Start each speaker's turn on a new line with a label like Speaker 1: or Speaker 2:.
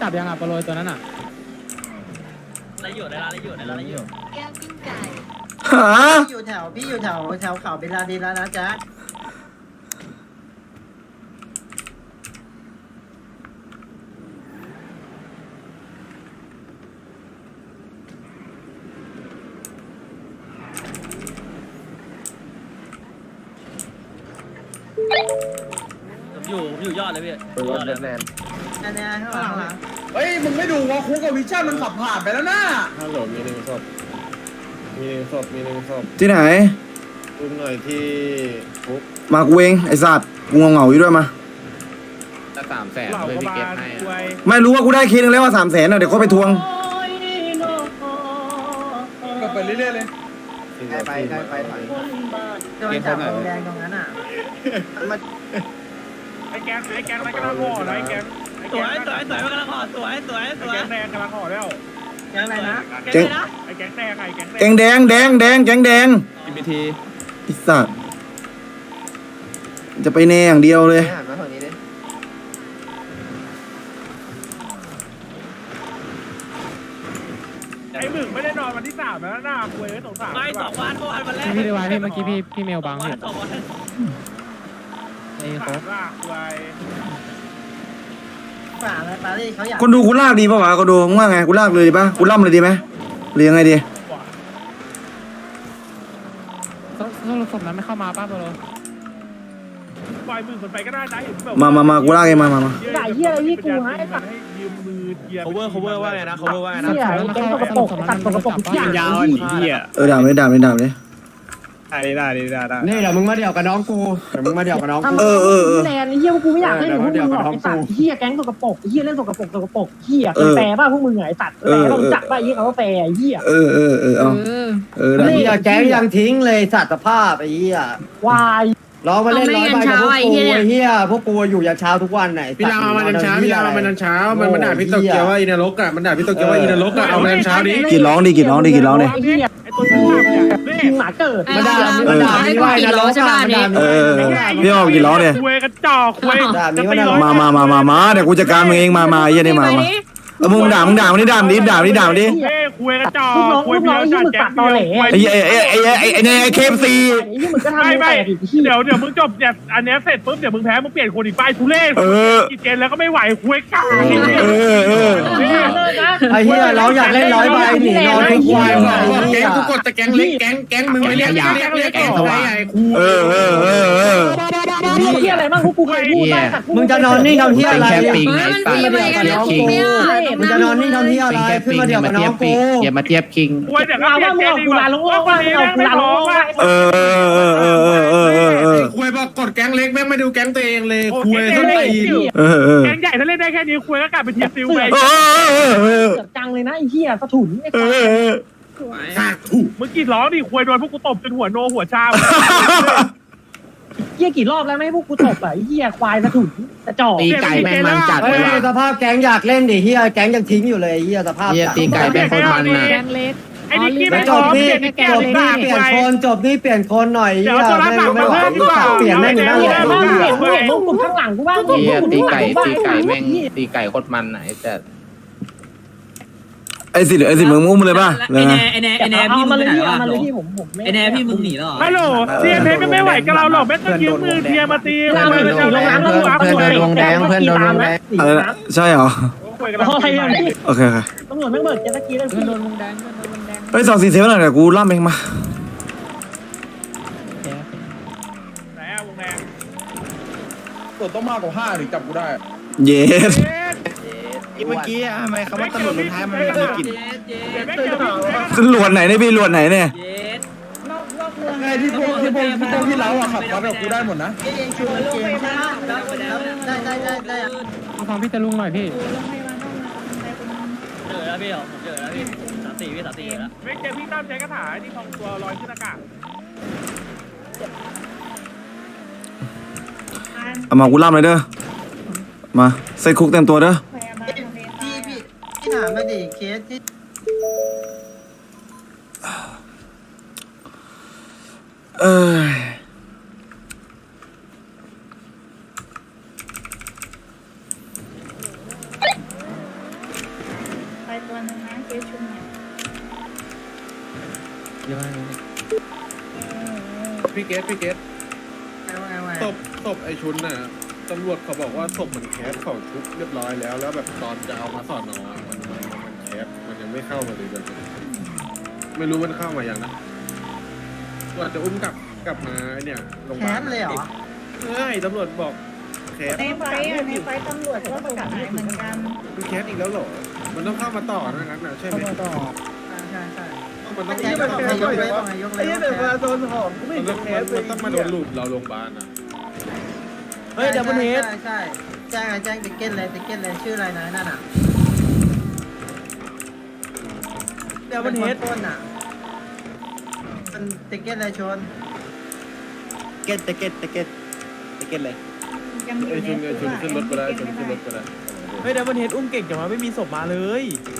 Speaker 1: จับยังอะโปโลตัวนั้นอะ
Speaker 2: อะไรอยู่ในร้านอะไรอยู่ในร้านอะไรอยู่
Speaker 3: แก้วปิ้งไก่
Speaker 4: หา
Speaker 5: พี่อยู่แถวพี่อยู่แถวแถวเขาเบลลาดีแล้วนะจ๊ะ
Speaker 2: ผมอยู่ผมอยู่ยอดเลยพี่
Speaker 6: ปืน
Speaker 2: ย
Speaker 6: ร
Speaker 2: อ
Speaker 6: ถ
Speaker 2: ด
Speaker 6: เด
Speaker 2: เลย
Speaker 6: ดแมน
Speaker 5: อันเนี้ยข้างหลังข้างหลัง
Speaker 7: เฮ้ยมึงไม่ดูว่าคุกกับวิชั่นมันขับผ่านไปแล้วนะ
Speaker 6: ฮัลโหลมีหนึ่งศพมีหนึ่งศพมีหนึ่งศพ
Speaker 4: ที่ไหน
Speaker 6: อุ้มหน่อยที่คุก
Speaker 4: มากูเองไอสัตว์กูเหงาๆอยู่ด้วยมา
Speaker 6: จะสามแสนเลยพี่เก็บให้อะ
Speaker 4: ไม่รู้ว่ากูได้คิดนึงแล้วว่าสามแสนอะเดี๋ยวเขาไปทวง
Speaker 7: ก็ไปเรื่อยๆเลย
Speaker 6: ได้ไปได้ไปไป
Speaker 5: โดนจับแดงตรงนั้นอะ
Speaker 8: ไอ้แกงไอ้แกงมันกำลังห่อนะไอ้แกงไอ้
Speaker 2: ส
Speaker 8: แก
Speaker 2: วย
Speaker 8: ง
Speaker 2: สวยสวยมันกำลังห่อสวยสวยส
Speaker 8: ไอ้
Speaker 2: วย
Speaker 8: แกงแดงกำลังห่อแล้ว
Speaker 5: ยังไงนะ
Speaker 2: เก่งนะ
Speaker 8: ไอ้แกงแดงไอ้แกงแด
Speaker 4: แก
Speaker 8: ง
Speaker 4: งแดงแดงแดงแกงแดง
Speaker 6: กินพิธี
Speaker 4: ไอสัตว์จะไปแน่อย่างเดียวเลย
Speaker 6: หันมาฝั่งนี้ดิ
Speaker 8: ไอ้หมึกไม่ได้นอนวันที่สามแล้วนะคุยไว้สองสาม
Speaker 2: ไม่สองวันเมื่อวานวันแรก
Speaker 1: พี่ดีวายพี่เมื่อกี้พี่พี่เมล
Speaker 2: ส
Speaker 1: บั
Speaker 2: อง
Speaker 1: ง
Speaker 2: วัน
Speaker 1: พี่
Speaker 2: สองวัน
Speaker 1: ไอ้โค
Speaker 8: สามล่ะคุย
Speaker 5: ฝ่าอะไรปารีสเขาอยาก
Speaker 4: คนดูกูลากดีป่าวะคนดูมึงว่าไงกูลากเลยดีป่ะกูล่ำเลยดีไหมหรือยังไงดี
Speaker 1: สรุปศพนั้นไม่เข้ามาป้าโปโล
Speaker 8: ปล่อยมือคนไปก็ได้นะเห็นแบบ
Speaker 4: มามามากูลากเองมามามา
Speaker 8: ใหญ่เหี้ยอะไรที่กูให้ให้ยืมมือเยีย
Speaker 6: cover cover ว่าไงนะ cover ว่าไงนะ
Speaker 1: เหี้ยแก๊งตกปรกตัดตกปรกทุกอย่าง
Speaker 8: ยาวหนีเหี้ย
Speaker 4: เออด่าไม่ด่าไม่ด่าเลย
Speaker 8: ได้ได้ได้ได้
Speaker 6: นี่เดี๋ยวมึงมาเดี่ยวกับน้องกูเดี๋ยวมึงมาเดี่ยวกับน้องกู
Speaker 4: เออเออเออ
Speaker 9: แลนด์ไอ้เหี้ยพวกกูไม่อยากเล่นกับพวกมึงหรอกไอ้สัตว์เหี้ยแก๊งสกปรกไอ้เหี้ยเล่นสกปรกสกปรกเหี้ยเป็นแฟร์ป่ะพวกมึงไงไอ้สัตว์แฟร์ต้องจักป่ะไอ้เหี้ยเขาว่าแฟร์ไอ้เหี้ย
Speaker 4: เออเออเออเอาเออได้
Speaker 9: เหี้ย
Speaker 6: แก๊งยังทิ้งเลยสัตว์ภาพไอ้เหี้ยวา
Speaker 9: ย
Speaker 6: ร้องมาเล่นร้อยใบกับพวกกูไอ้เหี้ยพวกกูอยู่ยันเช้าทุกวันไหนพี่ลามายันเช้าพี่ลามายันเช้ามันมันด่าพี่โตเกียวว่าอินรกอะมันด่าพี่โตเกียวว่าอินรกอะเอามายันเช้าดิ
Speaker 4: กินร้องดิกินร้องดิกินร้องดิ
Speaker 9: ไอ้เหี้ย
Speaker 8: ไอ้ตัวนี้เนี่ยนี่
Speaker 9: ยิงหมาเกิด
Speaker 6: มันด่ามันด่าพี่ว่าอินรกอะมันด่า
Speaker 4: เออพี่ออกกินร้องดิ
Speaker 8: คุยกันจ่อคุย
Speaker 6: ด่ามีว่าด่า
Speaker 4: มามามามามาเดี๋ยวกูจัดการมึงเองมามาไอ้เหี้ยนี่มามา เออมึงด่ามึงด่ามึงนี่ด่ามึงดิด่ามึงดิด่ามึงดิ
Speaker 8: เฮ้ยคุยกันจ่อ
Speaker 9: ลูกน้อง
Speaker 8: คุย
Speaker 9: ลูกน้องไอ้เหี้ยมึงปากตอแหล
Speaker 4: ไอ้เหี้ยไอ้ไอ้ไอ้ไอ้ไอ้ไอ้เคฟซี
Speaker 9: ไอ้เหี้ยมึงก็ทำ
Speaker 8: ไม่
Speaker 9: มึง
Speaker 8: ไม่
Speaker 9: แตกอีกเหี้ย
Speaker 8: เดี๋ยวเดี๋ยวมึงจบเนี่ยอันเนี้ยเสร็จปุ๊บเดี๋ยวมึงแพ้มึงเปลี่ยนคนอีกป้ายทุเรศ
Speaker 4: เออ
Speaker 8: กินเกณฑ์แล้วก็ไม่ไหวคุยกัน
Speaker 4: เออเออ
Speaker 6: ไอ้เหี้ยเราอยากเล่นร้อยใบหนีนอนทุกวัน
Speaker 8: แก๊งกูกดแต่แก๊งเล็กแก๊งแก๊งมึงไม่เรียกแก๊งเล็กแก๊งสว่าง
Speaker 4: เออเออเออเออ
Speaker 9: เหี้ยอะไรบ้างพวกกูเคยพูดได้สัตว์
Speaker 6: มึงจะนอนนี่ทำเหี้ยอะไร
Speaker 3: มันตีไปกันแล้วคิง
Speaker 6: มึงจะนอนนี่ทำเหี้ยอะไรขึ้นมาเดี๋ยวกับน้องกู
Speaker 10: อย่ามาเทียบคิง
Speaker 8: คุยเดี๋ยวก็
Speaker 9: เรา
Speaker 8: เปลี่ย
Speaker 9: ว่านมึง
Speaker 8: แก๊ง
Speaker 9: เอา
Speaker 8: ดี
Speaker 9: กู
Speaker 8: กว่า
Speaker 9: ลาลงว่า
Speaker 8: ว่าคนนี้
Speaker 9: เอา
Speaker 8: แม่ง
Speaker 9: กู
Speaker 8: ไม่
Speaker 9: ลาล
Speaker 8: ร้องง
Speaker 9: ว่า
Speaker 8: ว่า
Speaker 4: เออเออเออเออเออเออเออ
Speaker 7: คุยบอกกดแก๊งเล็กแม่งไม่ดูแก๊งตัวเองเลย
Speaker 8: โอ้
Speaker 7: คุย
Speaker 8: แก๊
Speaker 7: ส้
Speaker 8: ง
Speaker 7: น
Speaker 8: เล็ก
Speaker 7: ตีน
Speaker 4: เออเออ
Speaker 8: แก๊งใหญ่ถ้าเล่นได้แค่นี้คุยก็กลายเป็นทีมซิลไป
Speaker 4: เออเออ
Speaker 9: เกิดจังเลยนะไอ้เหี้ยสะถุนไอ้
Speaker 4: เอ
Speaker 9: สัตว์
Speaker 4: อ
Speaker 8: มึงกี่ร้องดิคุยโดนพวกกูตบจนหัวโนหัวชา
Speaker 9: เหี้ยกี่รอบแล้วไม่ให้พวกกูตบอะไอ้เหี้ยควายสะถุนกระจอก
Speaker 10: ตีไก่แม่งมันจัด
Speaker 6: เฮ้
Speaker 10: เลยยว่ะ
Speaker 6: สภาพแก๊งอยากเล่นดิเฮียแก๊งยังทิ้งอยู่เลยเฮียสภาพ
Speaker 10: เฮียตีไก่แม่งโคตรมันน่ะ
Speaker 9: แกงเล็ก
Speaker 8: ไอ้นิกกี้
Speaker 6: แล้
Speaker 8: ไม่
Speaker 6: วจ
Speaker 8: ร้อบง
Speaker 6: นี่
Speaker 8: เปลี่ยนนิกกี้
Speaker 6: จบนี่
Speaker 8: ด่า
Speaker 6: เปลี่ยน
Speaker 8: ไป
Speaker 6: คนจบนี่เปลี่ยนคนหน่อยเฮียไม่ไม่ไหวเปลี่ยนแม่งอยู่นั่นแหละ
Speaker 9: บ้างเห็นเห็นพวกกูข้างหลังกูบ้าง
Speaker 10: เฮียตีไก่ตีไก่แม่งตีไก่โคตรมันไหนแต่
Speaker 4: ไอ้สิไอ้สิมึงมุ้มเลยป่ะ
Speaker 2: ไอแน่ไอแน่ไอแน่พี่
Speaker 9: เอา
Speaker 2: มึ
Speaker 9: มางเล
Speaker 2: ไป
Speaker 9: ย
Speaker 2: ไหน
Speaker 9: พี่
Speaker 2: วะ
Speaker 9: เอามาเลยพี่ผมผมไม่
Speaker 2: ไอแน่พี่มึงหนีแล้วเหรอ
Speaker 8: ฮัลโหลเทียเพชรไม่ไหวกับเราหรอกแม่ต้องยืมมือเทียมาตี
Speaker 9: เราไม่ได้ลงน้ำแล้ว
Speaker 10: เพื่อนโดนวงแดงเพื่อนโดนวงแดง
Speaker 4: อะไรนะใช่เหรอ
Speaker 8: คุยกัน
Speaker 9: เพราะอะไรอะพี่
Speaker 4: โอเคโอเค
Speaker 9: ตำรวจไม่เบิกเจตสกีแล้ว
Speaker 1: เพื่อน
Speaker 9: พี่
Speaker 1: โดนวงแดงเพื่อนโดนวงแดง
Speaker 4: เฮ้ยสองสี่เซฟหน่อยเดี๋ยวกูล่ำเองมา
Speaker 1: แก
Speaker 8: ไหนอะวงแดง
Speaker 7: ตรวจต้องมากกว่าห้าถึงจับกูได้
Speaker 4: เย็ด
Speaker 10: เมื่อกี้ทำไมคำว่าตำรวจลงท้ายมันมีกลิ่น
Speaker 8: เดี๋ยวแม่งเจอพี่
Speaker 4: ขึ้นหลวดไหนเนี่ยพี่หลวดไหนเนี่ย
Speaker 2: เย็ด
Speaker 7: ไอ้ที่พวกที่พวกที่พวกที่เล้าอะขับรถแบบกูได้หมดนะ
Speaker 5: เองชูเกมใช่ไหมแล้วแล้วได้ได้ได้ได้
Speaker 1: เอาฟังพี่ตะลุงหน่อยพี่
Speaker 2: เจอแล้วพี่ผมเจอแล้วพี่สามสี่พี่สามสี่เจอแล้ว
Speaker 8: แม่งเจอพี่ตั้มใช้กระถาที่ทองตัวลอยขึ้นอากาศ
Speaker 4: เอามากูล่ำเลยเด้อมาใส่คุกเต็มตัวเด้อ
Speaker 5: พี่พี่พี่ถามมาดิเคสที่
Speaker 4: เอ้ย
Speaker 3: ตัวหนึงนะเคสชุมเนี่ย
Speaker 1: เยอะมากเลย
Speaker 6: พี่เกตพี่เกต
Speaker 5: ว่าไงว่า
Speaker 6: ศพศพไอชุนน่ะตำรวจเขาบอกว่าศพเหมันแคสเขาชุบเรียบร้อยแล้ว แล้วแบบตอนจะเอามาสอนนอนมันมันแคสมันยัง ไม่เข้ามาเลยแบบไม่รู้มันเข้ามายังนะว่าจะอุ้มกลับกลับมาไอ้เนี่ยโรงพยา
Speaker 5: แค
Speaker 6: บาล
Speaker 5: สเลยเหรอ
Speaker 6: ใช่ตำรวจบอกแคส
Speaker 3: ในไฟอะในไฟตำรวจก็สงสัยเหมือนกัน
Speaker 6: มันแคสอีกแล้วเหรอ มันต้องเข้ามาต่อนะงั้นนะใช่ไหม
Speaker 5: ใช่ใช่
Speaker 6: มันต้อง
Speaker 5: แจ็คบอกนายกเลยบอกนายกเลย
Speaker 7: ไอ้เหี้ยเดี๋ยวเวลาโดนหอมกูไม่
Speaker 6: มัน
Speaker 7: เห็น
Speaker 6: ต้อง
Speaker 7: แค
Speaker 6: มัน
Speaker 7: สเลย
Speaker 6: มันต้องมาโดนลูบเราโรงพยาบาลอะ
Speaker 7: เฮ้ยเดี๋ยวมันเฮด
Speaker 5: ใช่ใช่แจ้งแจ้งติ๊กเก็ตเลยติ๊กเก็ตเลยชื่ออะไรนะนั่นอะ
Speaker 7: เดี๋ยวมันเฮด
Speaker 5: ต้นอะมันติ๊กเก็ตเลยชน
Speaker 10: เก็ตเก็ตเก็ตเก็ตเลย
Speaker 3: ยังอยู่
Speaker 6: ไอ
Speaker 3: ใน
Speaker 6: ชุนไอชุนขึ้นรถไปได้
Speaker 3: ตู้
Speaker 6: ชุนขึ้นรถไปได้
Speaker 7: เฮ้ยเดี๋ยวมันเฮดอุ้มเก่งจังวะไม่มีศพมาเลย
Speaker 6: เ